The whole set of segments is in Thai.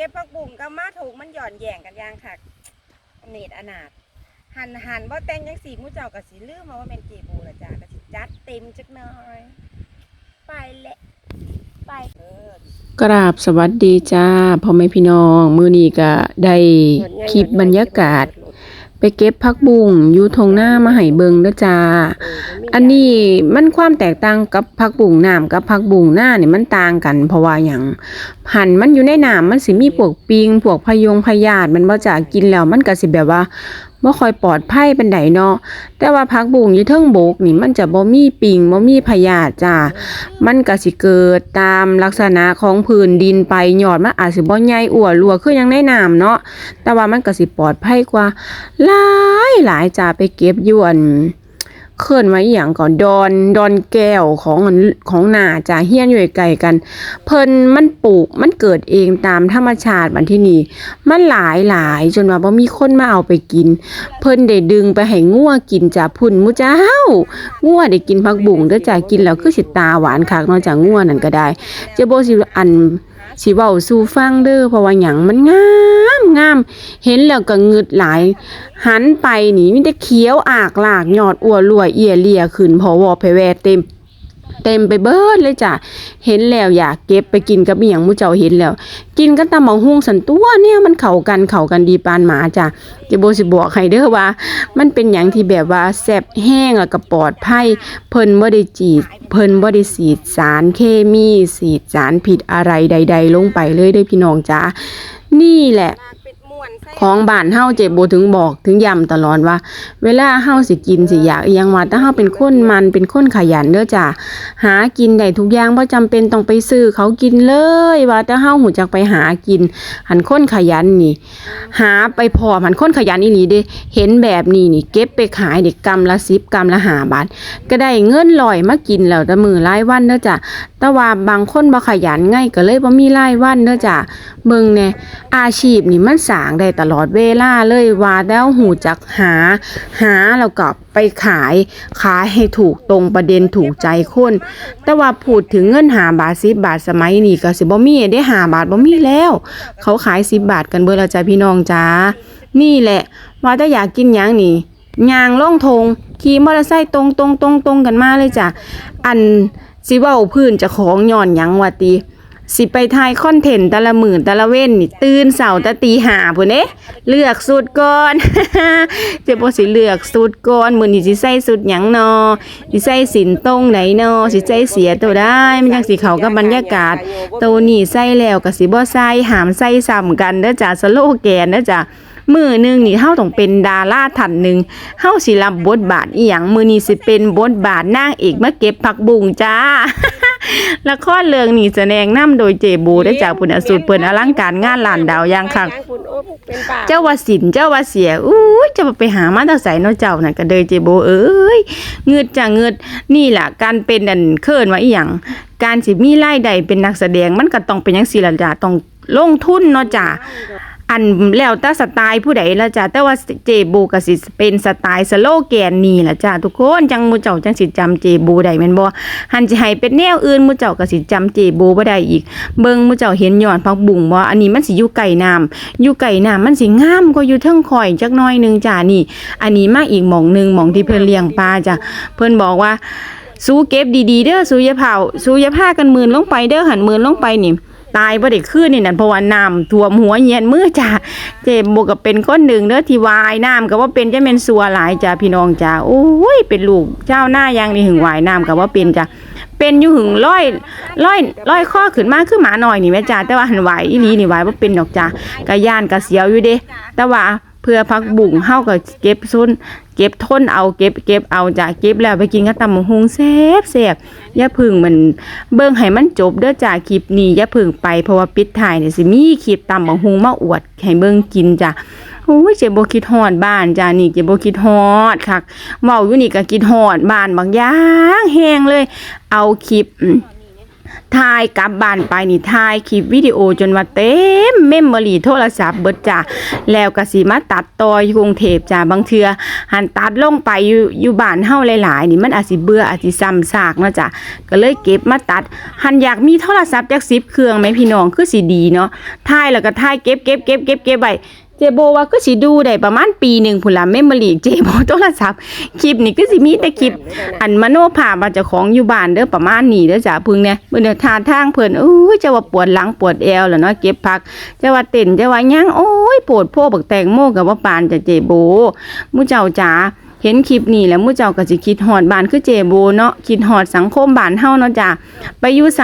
เก็บผักบุ่งก็มาถูกมันหย่อนแย่งกันย่างค่ะเนตรอนาถหันหันว่าแต่งยังสีมูเจ้ากับสีลืมมาว่าเป็นเจบูละจ้าก็สิจัดเต็มจักหน่อย ไปเละไปเออกราบสวัสดีจ้าพ่อแม่พี่น้อง มือนี้ก็ได้คลิปบรรยากาศ ไปเก็บผักบุ้งอยู่ทงหน้ามาให้เบิงเด้อจ้า อันนี้มันความแตกต่างกับผักบุ้งน้ำกับผักบุ้งหน้านี่มันต่างกัน เพราะว่าหยังหันมันอยู่ในน้ำมันสิมีพวกปิงพวกพยงพยาธิมันบ่จะกินแล้วมันก็สิแบบว่า บ่ค่อยปลอดภัยปานใดเนาะแต่ว่าผักบุ้งอยู่เทิงบกนี่มันจะบ่มีปิงบ่มีพยาธิจ้ามันก็สิเกิดตามลักษณะของพื้นดินไปยอดมันอาจสิบ่ใหญ่อ้วนรัวคือหยังในน้ำเนาะแต่ว่ามันก็สิปลอดภัยกว่าหลายหลายจ้าไปเก็บอยู่อัน เคลื่อนไว้อย่างก่อนดอนดอนแก้วของของนาจ้าเฮี้ยนอยู่ไกลๆกัน เพิ่นมันปลูกมันเกิดเองตามธรรมชาติบัดที่นี่มันหลายหลายจนว่าบ่มีคนมาเอาไปกิน เพิ่นได้ดึงไปให้งัวกินจ้าพุ่นมูเจ้างัวได้กินผักบุ้งเด้อจ้ากินแล้วคือสิตาหวานคักเนอกจากงัวนั่นก็ได้เจ้าโบสิอัน สิเว้าสู่ฟังเด้อเพราะว่าหยังมันงามงาม เห็นแล้วก็งึดหลาย หันไปนี่มีแต่เขียวอากลากยอดอัวรัวเอียเลียขึ้นพอวอไปแวเต็ม เต็มไปเบิดเลยจ้ะ เห็นแล้วอยากเก็บไปกินกับอียงมูเจ้าเห็นแล้ว กินกันตำบักหุ่งสันตัวเนี่ยมันเข้ากันเข้ากันดีปานหมาจ้ะจ้าโบสิบอกให้เด้อว่า มันเป็นหยังที่แบบว่าแซบแห้งแล้วก็ปลอดภัยเพิ่นบ่ได้จีดเพิ่นบ่ได้สีดสารเคมีสีดสารผิดอะไรใด ๆ ลงไปเลยเด้อพี่น้องจ้านี่แหละ ของบ้านเฮาเจ็บบถึงบอกถึงย้ำตลอดว่า เวลาเฮาสิกินสิอยากอิหยังว่าแต่เฮาเป็นคนมันเป็นคนขยันเด้อจ้าหากินได้ทุกอย่างบ่จำเป็นต้องไปซื้อเขากินเลย ว่าแต่เฮาหูจักไปหากิน หันคนขยันนี่ หาไปพอมันคนขยันอีหลีเด้เห็นแบบนี้นี่ เก็บไปขายเด็กกำละสิบกำละหาบาทก็ได้เงินลอยมากินแล้วแต่มือรายวันเด้อจ้ะแต่ว่าบางคนบ่ขยันไงก็เลยบ่มีรายวันเด้อจ้ะเบิ่งแน่อาชีพนี่มันสร้างได้ตลอดเวลาเลยว่าแล้วหูจักหา หาแล้วก็ไปขายขายให้ถูกตรงประเด็นถูกใจคนแต่ว่าพูดถึงเงินหาบาทสิบาทสมัยนี้ก็สิบ่มีได้หาบาทบ่มีแล้ว เขาขายสิบบาทกันเบิดแล้วจ้ะพี่น้องจ้านี่แหละ ว่าถ้าอยากกินหยังนี่ยางล่องทงขี่มอเตอร์ไซค์ตรงตรงตรงตรงกันมาเลยจ้ะอัน สิเว้าพื้นจะของย่อนหยังว่าติสิไปถ่ายคอนเทนต์แต่ละหมื่นแต่ละเว้นนี่ตื่นเสาร์ต่ตีหาพุ่นเด้เลือกสูตรก่อน เจ้าบ่สิเลือกสูตรก่อนมื้อนี้สิใส่สูตรหยังนอสิใส่สินตรงไหนนอสิใส่เสียตัวได้มันจังสิเข้ากับบรรยากาศตัวนี้ใส่แล้วก็สิบ่ใส่หามใส่ซ้ำกันเด้อจ้ะสโลแกนเด้อจ้ะ มือหนึ่งนี่เฮาต้องเป็นดาราท่านหนึ่งเฮาสิรับบทบาทอีหยังมือนี้สิเป็นบทบาทนางเอกมาเก็บผักบุ้งจ้าละครเรื่องนี้แสดงนำโดยเจบูได้จากพุนอสูตรเปิ้นอลังการงานหลานดาวอย่างคักเจ้าวสินเจ้าวเสียอู้จะไปหามาแตาใส่เนาะเจ้านั่นก็เดยเจโบเอ้ยเงืดจ้ะเงืดนี่ล่ะการเป็นอันเคินว่าอีหยังการสิมีรายได้เป็นนักแสดงมันก็ต้องเป็นจังซี่ล่ะจ้ะต้องลงทุนเนาะจ้ะ อันแล้วแต่สไตล์ผู้ใดละจ้ะแต่ว่าเจบูก็สิเป็นสไตล์สโลแกนนี่ละจ้ะทุกคนจังมูเจ้าจังสิจำเจบูได้แม่นบ่หันสิให้เป็นแนวอื่นมูเจ้าก็สิจำเจบูบ่ได้อีก เบิ่งมูเจ้าเห็นยอดผักบุ้งบ่อันนี้มันสิอยู่ไกลน้ำอยู่ไก่น้ำมันสิงามกว่าอยู่เทิงข่อยจักน้อยหนึงจ้านี่ อันนี้มาอีกหม่องหนึงหม่องที่เพิ่นเลี้ยงปลาจ้ะเพิ่นบอกว่าสู้เก็บดีๆเด้อสู้อย่าเผาสู้อย่าพากันหมื่นลงไปเด้อหันหมื่นลงไปนี่ ตายบ่ได้ขึ้นนี่นั่นเพราะว่าน้ำท่วมหัวเหียนมือจ้าเจ็บบวกกับเป็นก้นหนึ่งเด้อที่วายน้ำก็ว่าเป็นจะเป็นสัวหลายจ้าพี่น้องจ้าโอ้ยเป็นลูกเจ้าหน้ายังนี่หึงวายน้ำก็ว่าเป็นจ้าเป็นอยู่หึงร้อยร้อยร้อยข้อขึ้นมาคือหมาหน่อยนี่แม่จ้าแต่ว่าหันไหวอีนี้นี่ไหวบ่เป็นดอกจ้ากะย่านกะเสียวอยู่เด้แต่ว่า เพื่อพักบุ่งเฮาก็เก็บซุนเก็บทนเอาเก็บเก็บเอาจ้ะเก็บแล้วไปกินกับตำบักหุงแซ่บแซ่บอย่าพึ่งมันเบิ่งให้มันจบเด้อจ้ะคลิปนี้อย่าพึ่งไปเพราะว่าปิดท้ายเนี่ยสิมีคลิปตำบักหุงมาอวดให้เบิ่งกินจ้ะโอ้ยเจ็บโบคิดฮอดบ้านจ้ะนี่เจ็บโบคิดฮอดคักเว้าอยู่นี่ก็คิดฮอดบ้านบางอย่างแฮงเลย เอาคลิป ถ่ายกลับบ้านไปนี่ถ่ายคลิปวิดีโอจนว่าเต็มเมมโมรี่โทรศัพท์เบิดจ้าแล้วก็สิมาตัดต่ออยู่กรุงเทพจ้าบางเทื่อหันตัดลงไปอยู่อยู่บ้านเฮาหลายๆนี่มันอาจสิเบื่ออาจสิซ้ำซากเนาะจ้ะก็เลยเก็บมาตัด หันอยากมีโทรศัพท์จัก10เครื่องไหมพี่น้องคือสิดีเนาะถ่ายแล้วก็ถ่ายเก็บเก็บเก็บเก็บเก็บไว้ เจโบว่าก็สิดูได้ประมาณปีหนึ่งพุ่นละเมมโมรีเจโบโทรศัพท์คลิปนี่ก็สิมีแต่คลิป อันมโนภาพว่าเจ้าของอยู่บ้านเด้อประมาณนี้เด้อจ้ะพึ่งเนี่ยเบิ่งเดี๋ยวทาทางเพิ่นอู้ยจะว่าปวดหลังปวดแอวแล้วเนาะเก็บพักจะว่าเต้นจะว่าหยังโอ้ยปวดโพบักแตงโมกับว่าปานจะเจโบมู่เจ้าจ๋า เห็นคลิปนี้แล้วมู่เจ้าก็สิคิดฮอดบานคือเจโบเนาะคิดฮอดสังคมบานเฮาเนาะจ้ะไปอยู่ไส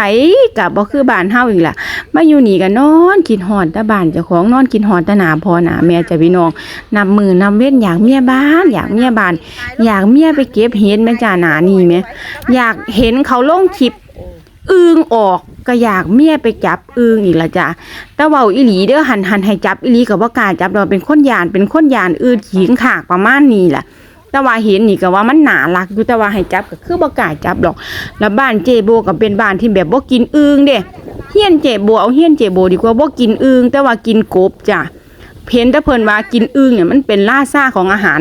ก็บ่คือบานเฮาอีกล่ะมาอยู่นี่ก็นอนคิดฮอดต่บ้านเจ้าของนอนคิดฮอดต่หนาพอหนาแม่จะพี่น้องนับมือนับเว้นอยากเมียบ้าน อยากเมียบ้าน อยากเมียไปเก็บเห็ดแม่จ้าหนานี่แม่อยากเห็นเขาลงคลิปอึงออกก็อยากเมียไปจับอึงอีกละจ้ะแต่เว้าอีหลีเด้อหันหันให้จับอีหลีก็บ่กาจับดอกเป็นคนยานเป็นคนยานอืดขิงขากประมาณนี้แหละ แต่ว่าเห็นนี่ก็ว่ามันหนารักอยู่แต่ว่าให้จับก็คือบ่กล้าจับดอก แล้วบ้านเจโบก็เป็นบ้านที่แบบบ่กินอึงเด้เฮียนเจโบเอาเฮียนเจโบดีกว่าบ่กินอึงแต่ว่ากินกบจ้ะเห็นแต่เพิ่นว่ากินอึงเนี่ยมันเป็นล่าซ่าของอาหาร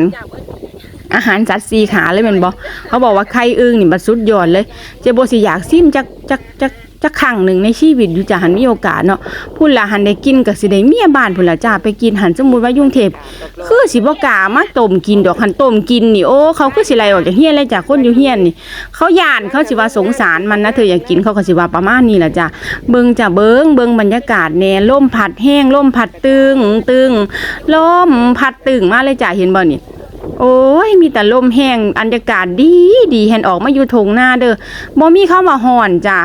อาหารสัตว์สีขาเลยแมันบอกเขาบอกว่าไข่อึ่งนี่มันสุดยอดเลย เจโบสิอยากซิมจักจักจัก จักครั้งหนึ่งในชีวิตอยู่จ้ะหันมีโอกาสเนาะพุ่นละหันได้กินก็สิได้เมียบ้านพุ่นละจ้าไปกินหันสมมุติว่ายุ่งเทพคือสิบ่กล้ามาต้มกินดอกหันต้มกินนี่โอ้เขาคือสิไล่ออกจากเฮียนเลยจ้ะคนอยู่เฮียนนี่ เขาย่านเขาสิว่าสงสารมันนะเธออยากกินเขาก็สิว่าประมาณนี้ล่ะจ้ะเบิ่งจ้ะเบิ่งเบิ่งบรรยากาศแน่ลมพัดแห้งลมพัดตึงตึงลมพัดตึงมาเลยจ้ะเห็นบ่นี่โอ้ยมีแต่ลมแห้งบรรยากาศดีดีแหนออกมาอยู่ทงหน้าเด้อบ่มีเข้ามาห่อนจ้ะ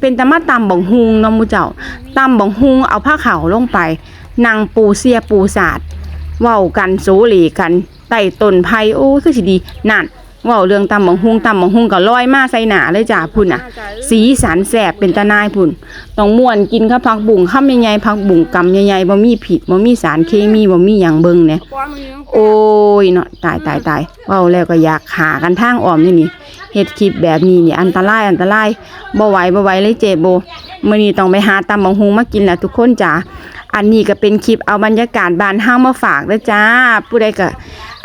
เป็นต่มาตำบังฮุงเนาะมูเจ้าตำบังฮุงเอาผ้าขาวลงไปนางปูเสียปูศาสตร์เว้ากันโซเลกันไต่ต้นไผ่โอ้คือสิดีนั่น ว้าเรื่องตำบังฮุงตำบังฮุงก็ลอยมาใส่หนาเลยจ้ะพุ่นน่ะ สีสันแสบเป็นตาหนายพุ่นต้องม่วนกินข้าวผักบุ้งคำใหญ่ๆผักบุ้งกำใหญ่ๆบ่มีผิดบ่มีสารเคมีบ่มีหยังเบิ่งเนี่ยโอ้ยเนาะตายตายตายเว้าแล้วก็อยากหากันทางอ้อมนี่นี่เฮ็ดคลิปแบบนี้นี่อันตรายอันตรายบ่ไหวบ่ไหวเลยเจโบมื้อนี้ต้องไปหาตำบักฮูมากินแล้วทุกคนจ้าอันนี้ก็เป็นคลิปเอาบรรยากาศบ้านเฮามาฝากเด้อจ้าผู้ใดก็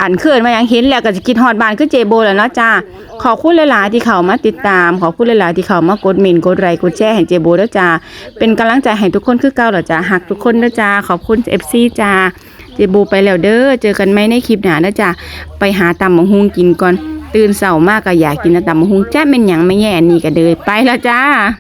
อันเคินมายังเห็นแล้วก็จะคิดฮอดบ้านคือเจโบแล้วเนาะจ้าขอบคุณหลายๆที่เข้ามาติดตาม ขอบคุณหลายๆที่เข้ามากดเมนกดไลค์กดแชร์ให้เจโบเด้อจ้าเป็นกำลังใจให้ทุกคนคือเก่าเหรอจ้าหักทุกคนเด้อจ้าขอบคุณ FC จ้าเจโบไปแล้วเด้อเจอกันไหมในคลิปหน้านะจ๊ะไปหาตำมะฮุงกินก่อนตื่นเช้ามากก็อยากกินนะตำมะฮุงแจ๊ะเป็นหยังไม่แย่นี่ก็เดยไปแล้วจ้า